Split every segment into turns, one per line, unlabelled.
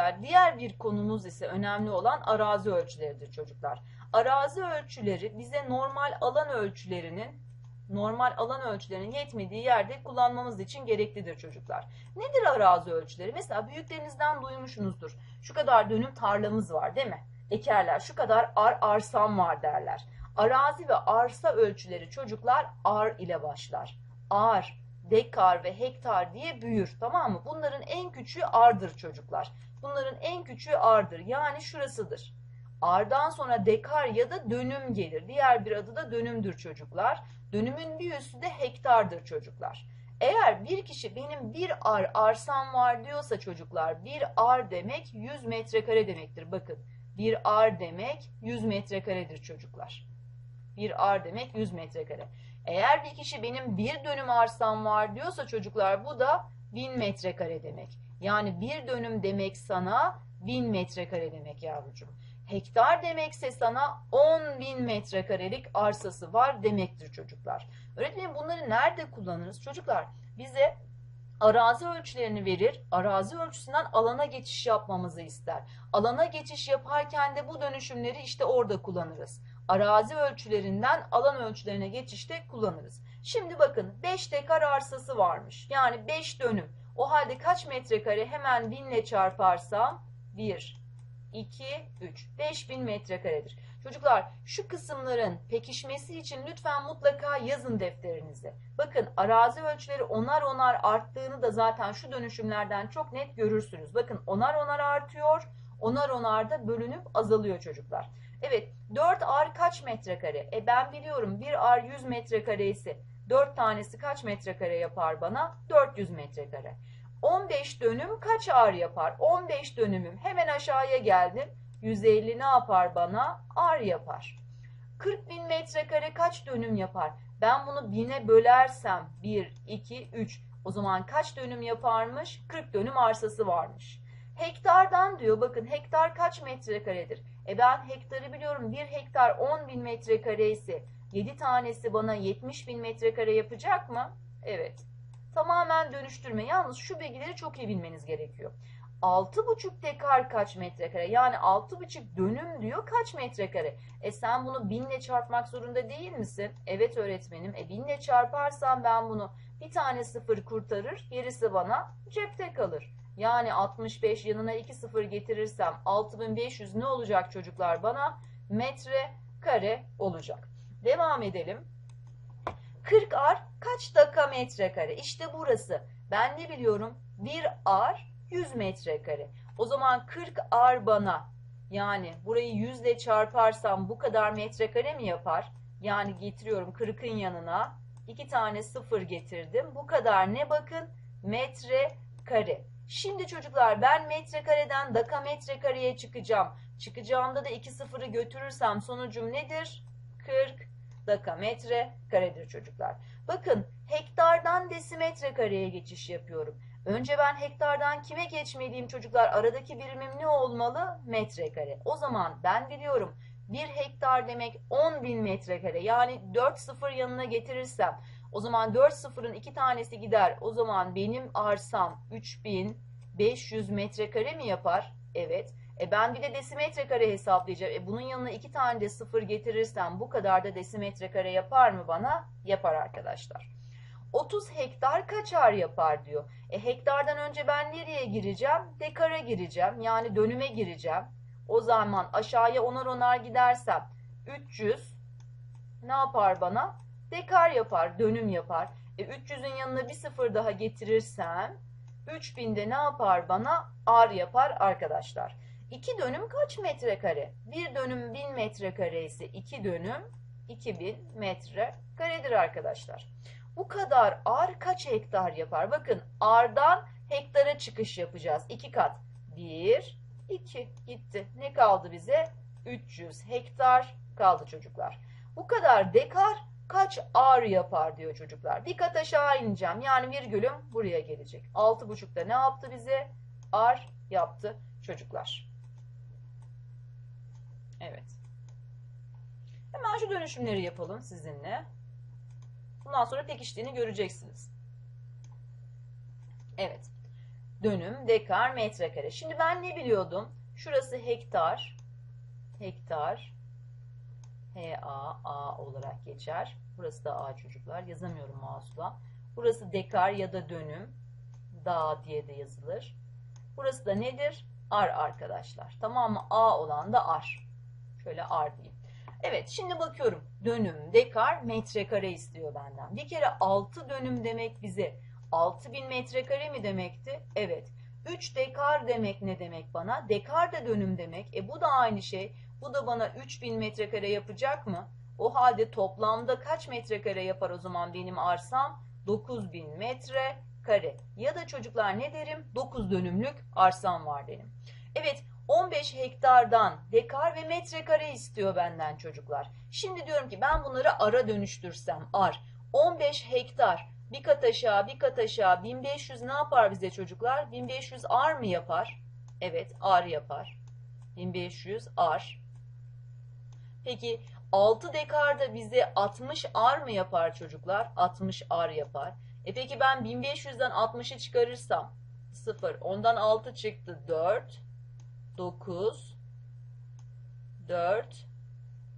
çocuklar diğer bir konumuz ise önemli olan arazi ölçüleridir çocuklar. Arazi ölçüleri bize normal alan ölçülerinin normal alan ölçülerinin yetmediği yerde kullanmamız için gereklidir çocuklar. Nedir arazi ölçüleri? Mesela büyüklerinizden duymuşsunuzdur. Şu kadar dönüm tarlamız var değil mi? Ekerler. Şu kadar ar arsam var derler. Arazi ve arsa ölçüleri çocuklar ar ile başlar. Ar, dekar ve hektar diye büyür tamam mı? Bunların en küçüğü ardır çocuklar. Bunların en küçüğü ardır. Yani şurasıdır. Ardan sonra dekar ya da dönüm gelir. Diğer bir adı da dönümdür çocuklar. Dönümün bir üstü de hektardır çocuklar. Eğer bir kişi benim bir ar arsam var diyorsa çocuklar bir ar demek 100 metrekare demektir. Bakın bir ar demek 100 metrekaredir çocuklar. Bir ar demek 100 metrekare. Eğer bir kişi benim bir dönüm arsam var diyorsa çocuklar bu da 1000 metrekare demek. Yani bir dönüm demek sana 1000 metrekare demek yavrucuğum. Hektar demekse sana 10 bin metrekarelik arsası var demektir çocuklar. Öğretmenim bunları nerede kullanırız? Çocuklar bize arazi ölçülerini verir. Arazi ölçüsünden alana geçiş yapmamızı ister. Alana geçiş yaparken de bu dönüşümleri işte orada kullanırız. Arazi ölçülerinden alan ölçülerine geçişte kullanırız. Şimdi bakın 5 dekar arsası varmış. Yani 5 dönüm. O halde kaç metrekare hemen binle çarparsam 1, 2, 3. 5000 metrekaredir. Çocuklar şu kısımların pekişmesi için lütfen mutlaka yazın defterinize. Bakın arazi ölçüleri onar onar arttığını da zaten şu dönüşümlerden çok net görürsünüz. Bakın onar onar artıyor, onar onar da bölünüp azalıyor çocuklar. Evet 4 ar kaç metrekare? E ben biliyorum 1 ar 100 metrekare ise 4 tanesi kaç metrekare yapar bana? 400 metrekare. 15 dönüm kaç ar yapar? 15 dönümüm hemen aşağıya geldim. 150 ne yapar bana? Ar yapar. 40 bin metrekare kaç dönüm yapar? Ben bunu bine bölersem 1, 2, 3 o zaman kaç dönüm yaparmış? 40 dönüm arsası varmış. Hektardan diyor bakın hektar kaç metrekaredir? E ben hektarı biliyorum 1 hektar 10 bin metrekare ise 7 tanesi bana 70 bin metrekare yapacak mı? Evet. Tamamen dönüştürme. Yalnız şu bilgileri çok iyi bilmeniz gerekiyor. 6,5 dekar kaç metrekare? Yani 6,5 dönüm diyor kaç metrekare? E sen bunu binle çarpmak zorunda değil misin? Evet öğretmenim. E binle çarparsam ben bunu bir tane sıfır kurtarır, gerisi bana cepte kalır. Yani 65 yanına 2 sıfır getirirsem 6500 ne olacak çocuklar bana? Metre kare olacak. Devam edelim. 40 ar kaç dakika metrekare? İşte burası. Ben ne biliyorum? 1 ar 100 metrekare. O zaman 40 ar bana yani burayı 100 ile çarparsam bu kadar metrekare mi yapar? Yani getiriyorum 40'ın yanına 2 tane sıfır getirdim. Bu kadar ne bakın? Metre kare. Şimdi çocuklar ben metrekareden dakika metrekareye çıkacağım. Çıkacağımda da 2 sıfırı götürürsem sonucum nedir? 40 dakika metre karedir çocuklar. Bakın hektardan desimetre kareye geçiş yapıyorum. Önce ben hektardan kime geçmeliyim çocuklar? Aradaki birimim ne olmalı? Metrekare. O zaman ben biliyorum 1 hektar demek 10 bin metrekare. Yani 4 sıfır yanına getirirsem o zaman 4 sıfırın 2 tanesi gider. O zaman benim arsam 3500 metrekare mi yapar? Evet. E ben bir de desimetre kare hesaplayacağım. E bunun yanına iki tane de sıfır getirirsem bu kadar da desimetre kare yapar mı bana? Yapar arkadaşlar. 30 hektar kaç ar yapar diyor. E hektardan önce ben nereye gireceğim? Dekara gireceğim. Yani dönüme gireceğim. O zaman aşağıya onar onar gidersem 300 ne yapar bana? Dekar yapar, dönüm yapar. E 300'ün yanına bir sıfır daha getirirsem 3000'de ne yapar bana? Ar yapar arkadaşlar. 2 dönüm kaç metrekare? Bir dönüm 1000 metrekare ise 2 dönüm 2000 metre karedir arkadaşlar. Bu kadar ar kaç hektar yapar? Bakın ardan hektara çıkış yapacağız. 2 kat. 1, 2 gitti. Ne kaldı bize? 300 hektar kaldı çocuklar. Bu kadar dekar kaç ar yapar diyor çocuklar. Bir kat aşağı ineceğim. Yani virgülüm buraya gelecek. 6,5'da ne yaptı bize? Ar yaptı çocuklar. Evet. Hemen şu dönüşümleri yapalım sizinle. Bundan sonra pekiştiğini göreceksiniz. Evet. Dönüm, dekar, metrekare. Şimdi ben ne biliyordum? Şurası hektar, hektar, HA, A olarak geçer. Burası da A çocuklar. Yazamıyorum mouse'la. Burası dekar ya da dönüm. Dağ diye de yazılır. Burası da nedir? Ar arkadaşlar. Tamam mı? A olan da ar. Şöyle ar diyeyim. Evet şimdi bakıyorum. Dönüm, dekar, metrekare istiyor benden. Bir kere 6 dönüm demek bize 6000 metrekare mi demekti? Evet. 3 dekar demek ne demek bana? Dekar da dönüm demek. E bu da aynı şey. Bu da bana 3000 metrekare yapacak mı? O halde toplamda kaç metrekare yapar o zaman benim arsam? 9000 metre kare. Ya da çocuklar ne derim? 9 dönümlük arsam var benim. Evet 15 hektardan dekar ve metrekare istiyor benden çocuklar. Şimdi diyorum ki ben bunları ara dönüştürsem ar. 15 hektar bir kat aşağı bir kat aşağı 1500 ne yapar bize çocuklar? 1500 ar mı yapar? Evet ar yapar. 1500 ar. Peki 6 dekarda bize 60 ar mı yapar çocuklar? 60 ar yapar. E peki ben 1500'den 60'ı çıkarırsam 0. Ondan 6 çıktı 4. 9 4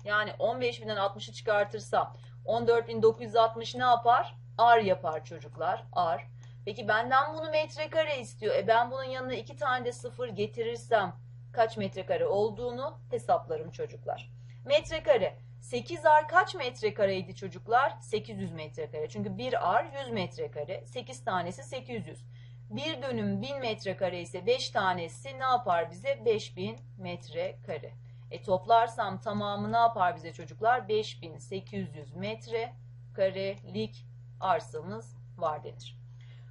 yani 15.000'den 60'ı çıkartırsam 14.960 ne yapar? Ar yapar çocuklar. Ar. Peki benden bunu metrekare istiyor. E ben bunun yanına iki tane de sıfır getirirsem kaç metrekare olduğunu hesaplarım çocuklar. Metrekare. 8 ar kaç metrekareydi çocuklar? 800 metrekare. Çünkü 1 ar 100 metrekare. 8 tanesi 800. Bir dönüm 1000 metrekare ise 5 tanesi ne yapar bize? 5000 metrekare. E toplarsam tamamı ne yapar bize çocuklar? 5800 metrekarelik arsamız var denir.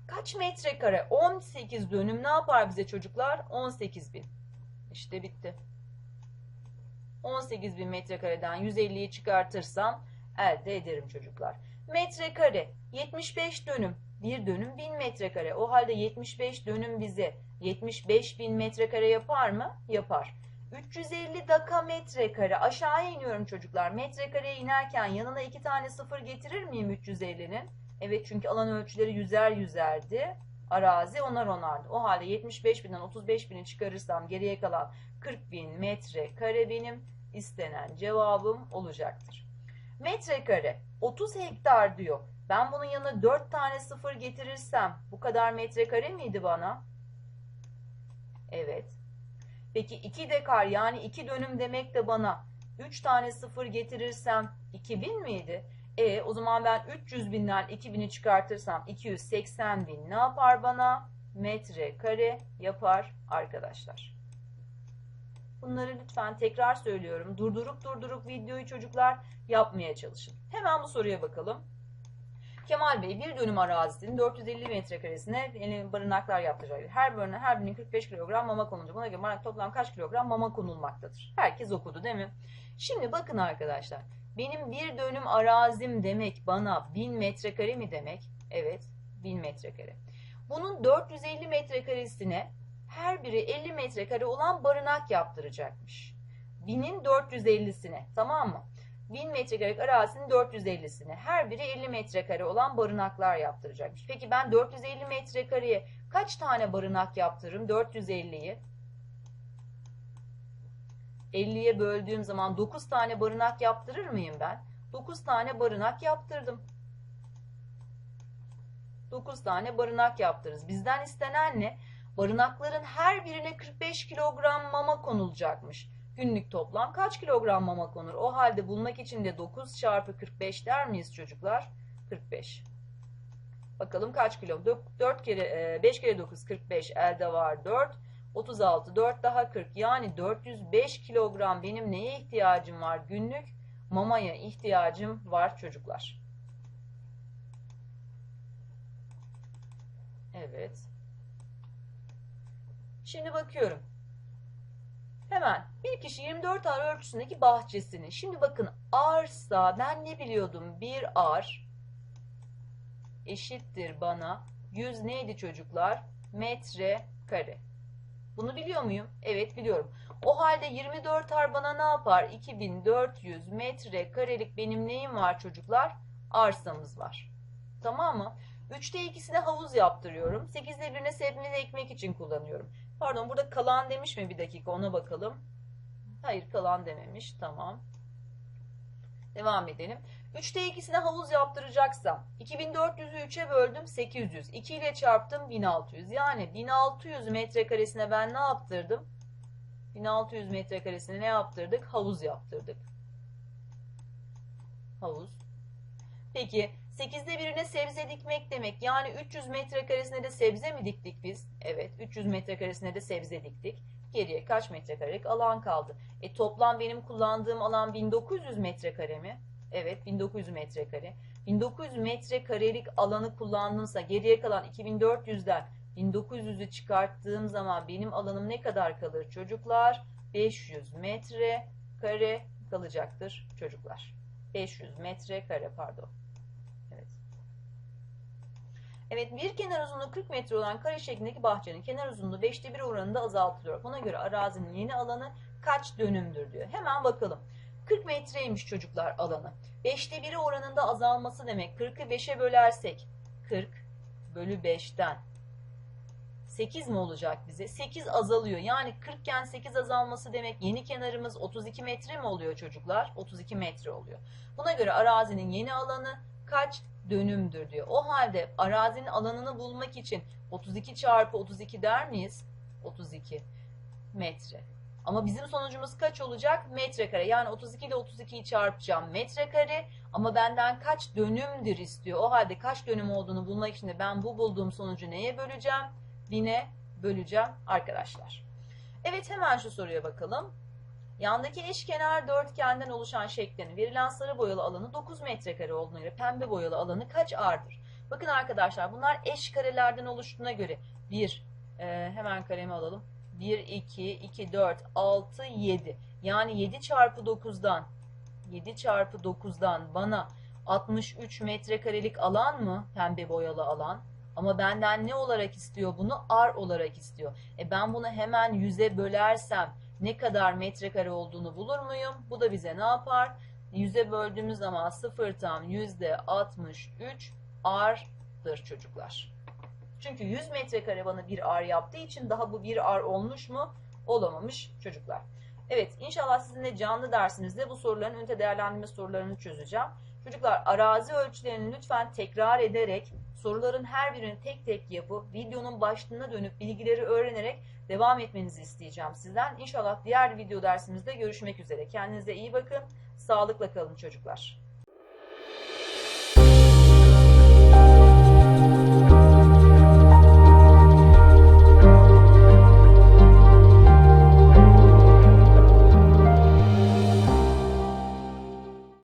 Kaç metrekare? 18 dönüm ne yapar bize çocuklar? 18.000. İşte bitti. 18.000 metrekareden 150'yi çıkartırsam elde ederim çocuklar. Metrekare 75 dönüm. Bir dönüm 1000 metrekare. O halde 75 dönüm bize 75 bin metrekare yapar mı? Yapar. 350 dakika metrekare. Aşağıya iniyorum çocuklar. Metrekareye inerken yanına iki tane sıfır getirir miyim 350'nin? Evet çünkü alan ölçüleri yüzer yüzerdi. Arazi onar onardı. O halde 75 binden 35 bini çıkarırsam geriye kalan 40 bin metrekare benim istenen cevabım olacaktır. Metrekare 30 hektar diyor. Ben bunun yanına 4 tane sıfır getirirsem bu kadar metrekare miydi bana? Evet. Peki 2 dekar yani 2 dönüm demek de bana 3 tane sıfır getirirsem 2000 miydi? E o zaman ben 300 binden 2000'i çıkartırsam 280 bin ne yapar bana? Metrekare yapar arkadaşlar. Bunları lütfen tekrar söylüyorum. Durdurup durdurup videoyu çocuklar yapmaya çalışın. Hemen bu soruya bakalım. Kemal Bey bir dönüm arazisinin 450 metrekaresine yeni barınaklar yaptıracak. Her barına her birinin 45 kilogram mama konulacak. Buna göre toplam kaç kilogram mama konulmaktadır? Herkes okudu değil mi? Şimdi bakın arkadaşlar. Benim bir dönüm arazim demek bana 1000 metrekare mi demek? Evet 1000 metrekare. Bunun 450 metrekaresine her biri 50 metrekare olan barınak yaptıracakmış. 1000'in 450'sine tamam mı? 1000 metrekarelik arazinin 450'sine her biri 50 metrekare olan barınaklar yaptıracakmış. Peki ben 450 metrekareye kaç tane barınak yaptırırım? 450'yi 50'ye böldüğüm zaman 9 tane barınak yaptırır mıyım ben? 9 tane barınak yaptırdım. 9 tane barınak yaptırırız. Bizden istenen ne? Barınakların her birine 45 kilogram mama konulacakmış. Günlük toplam kaç kilogram mama konur? O halde bulmak için de 9 çarpı 45 der miyiz çocuklar? 45. Bakalım kaç kilo? 4 kere 5 kere 9 45 elde var 4. 36 4 daha 40 yani 405 kilogram benim neye ihtiyacım var günlük? Mamaya ihtiyacım var çocuklar. Evet. Şimdi bakıyorum. Hemen bir kişi 24 ar ölçüsündeki bahçesini. Şimdi bakın arsa ben ne biliyordum? Bir ar eşittir bana 100 neydi çocuklar? Metre kare. Bunu biliyor muyum? Evet biliyorum. O halde 24 ar bana ne yapar? 2400 metre karelik benim neyim var çocuklar? Arsamız var. Tamam mı? Üçte ikisine havuz yaptırıyorum. Sekizde birine sebze ekmek için kullanıyorum. Pardon burada kalan demiş mi bir dakika ona bakalım. Hayır kalan dememiş. Tamam. Devam edelim. 3'te ikisine havuz yaptıracaksam 2400'ü 3'e böldüm 800. 2 ile çarptım 1600. Yani 1600 metrekaresine ben ne yaptırdım? 1600 metrekaresine ne yaptırdık? Havuz yaptırdık. Havuz. Peki 8'de birine sebze dikmek demek. Yani 300 metrekaresine de sebze mi diktik biz? Evet 300 metrekaresine de sebze diktik. Geriye kaç metrekarelik alan kaldı? E toplam benim kullandığım alan 1900 metrekare mi? Evet 1900 metrekare. 1900 metrekarelik alanı kullandımsa geriye kalan 2400'den 1900'ü çıkarttığım zaman benim alanım ne kadar kalır çocuklar? 500 metre kare kalacaktır çocuklar. 500 metre kare pardon. Evet. Bir kenar uzunluğu 40 metre olan kare şeklindeki bahçenin kenar uzunluğu 5'te 1 oranında azaltılıyor. Buna göre arazinin yeni alanı kaç dönümdür diyor. Hemen bakalım. 40 metreymiş çocuklar alanı. 5'te 1'i oranında azalması demek. 40'ı 5'e bölersek 40 bölü 5'ten 8 mi olacak bize? 8 azalıyor. Yani 40 iken 8 azalması demek yeni kenarımız 32 metre mi oluyor çocuklar? 32 metre oluyor. Buna göre arazinin yeni alanı kaç dönümdür diyor. O halde arazinin alanını bulmak için 32 çarpı 32 der miyiz? 32 metre. Ama bizim sonucumuz kaç olacak? Metrekare. Yani 32 ile 32'yi çarpacağım metrekare. Ama benden kaç dönümdür istiyor. O halde kaç dönüm olduğunu bulmak için de ben bu bulduğum sonucu neye böleceğim? Bine böleceğim arkadaşlar. Evet hemen şu soruya bakalım. Yandaki eşkenar dörtgenden oluşan şeklin verilen sarı boyalı alanı 9 metrekare olduğuna göre pembe boyalı alanı kaç ardır? Bakın arkadaşlar bunlar eş karelerden oluştuğuna göre 1 e, hemen kalemi alalım. 1, 2, 2, 4, 6, 7. Yani 7 çarpı 9'dan 7 çarpı 9'dan bana 63 metrekarelik alan mı pembe boyalı alan? Ama benden ne olarak istiyor bunu? R olarak istiyor. E ben bunu hemen 100'e bölersem ne kadar metrekare olduğunu bulur muyum? Bu da bize ne yapar? 100'e böldüğümüz zaman 0 tam %63 R'dır çocuklar. Çünkü 100 metrekare bana bir R yaptığı için daha bu bir R olmuş mu? Olamamış çocuklar. Evet inşallah sizinle canlı dersinizde bu soruların ünite değerlendirme sorularını çözeceğim. Çocuklar arazi ölçülerini lütfen tekrar ederek soruların her birini tek tek yapıp videonun başlığına dönüp bilgileri öğrenerek devam etmenizi isteyeceğim sizden. İnşallah diğer video dersimizde görüşmek üzere. Kendinize iyi bakın. Sağlıkla kalın çocuklar.